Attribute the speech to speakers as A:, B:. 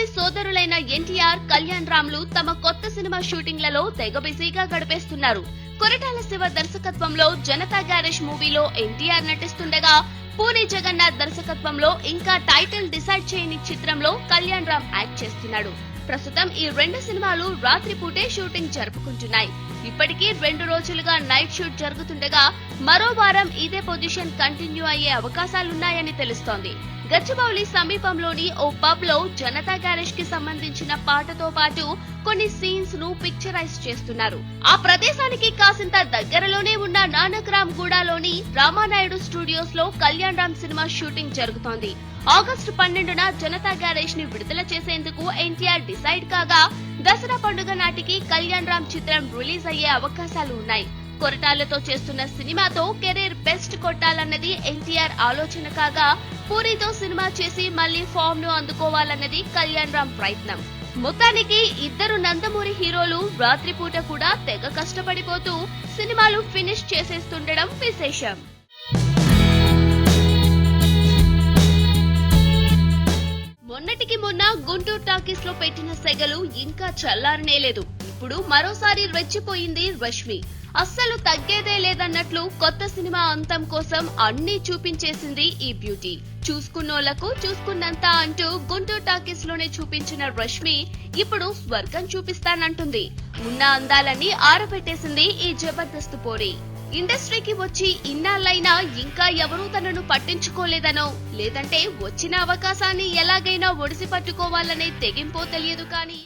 A: ఉమ్మడి సోదరులైన ఎన్టీఆర్ కళ్యాణ్ రామ్లు తమ కొత్త సినిమా షూటింగ్లలో తెగ బిజీగా గడిపేస్తున్నారు. కొరటాల శివ దర్శకత్వంలో జనతా గ్యారేజ్ మూవీలో ఎన్టీఆర్ నటిస్తుండగా పూరి జగన్నాథ్ దర్శకత్వంలో ఇంకా టైటిల్ డిసైడ్ చేయని చిత్రంలో కళ్యాణ్ రామ్ యాక్ట్ చేస్తున్నాడు. ప్రస్తుతం ఈ రెండు సినిమాలు రాత్రిపూటే షూటింగ్ జరుపుకుంటున్నాయి. ఇప్పటికీ రెండు రోజులుగా నైట్ షూట్ జరుగుతుండగా మరో వారం ఇదే పొజిషన్ కంటిన్యూ అయ్యే అవకాశాలున్నాయని తెలుస్తోంది. గచ్చిబౌలి సమీపంలోని ఓ పబ్లో జనతా గ్యారేజ్కి సంబంధించిన పాటతో పాటు కొన్ని సీన్స్ను పిక్చరైజ్ చేస్తున్నారు. ఆ ప్రదేశానికి కాసింత దగ్గరలోనే ఉన్న నానక్రామ్ గూడలోని రామానాయుడు స్టూడియోస్లో కళ్యాణ్ రామ్ సినిమా షూటింగ్ జరుగుతోంది. ఆగస్టు పన్నెండున జనతా గ్యారేజ్ని విడుదల చేసేందుకు ఎన్టీఆర్ డిసైడ్ కాగా దసరా పండుగ నాటికి కళ్యాణ్ రామ్ చిత్రం రిలీజ్ అయ్యే అవకాశాలు ఉన్నాయి. కొరటాలతో చేస్తున్న సినిమాతో కెరీర్ బెస్ట్ కొట్టాలన్నది ఎన్టీఆర్ ఆలోచన కాగా పూరితో సినిమా చేసి మళ్ళీ ఫామ్ను అందుకోవాలన్నది కళ్యాణ్ రామ్ ప్రయత్నం. మొత్తానికి ఇద్దరు నందమూరి హీరోలు రాత్రిపూట కూడా తెగ కష్టపడిపోతూ సినిమాలు ఫినిష్ చేసేస్తుండడం విశేషం. మొన్న గుంటూరు టాకీస్లో పెట్టిన సెగలు ఇంకా చల్లారనే లేదు. ఇప్పుడు మరోసారి రెచ్చిపోయింది రష్మి. అస్సలు తగ్గేదే లేదన్నట్లు కొత్త సినిమా అంతం కోసం అన్ని చూపించేసింది ఈ బ్యూటీ. చూసుకున్నోళ్ళకు చూసుకున్నంత అంటూ గుంటూరు టాకీస్లోనే చూపించిన రష్మి ఇప్పుడు స్వర్గం చూపిస్తానంటుంది. ఉన్న అందాలన్నీ ఆరబెట్టేసింది ఈ జబర్దస్త్ పోరి. ఇండస్ట్రీకి వచ్చి ఇన్నాళ్ళైనా ఇంకా ఎవరూ తనను పట్టించుకోలేదనో లేదంటే వచ్చిన అవకాశాన్ని ఎలాగైనా ఒడిసి పట్టుకోవాలనే తెగింపో తెలియదు కానీ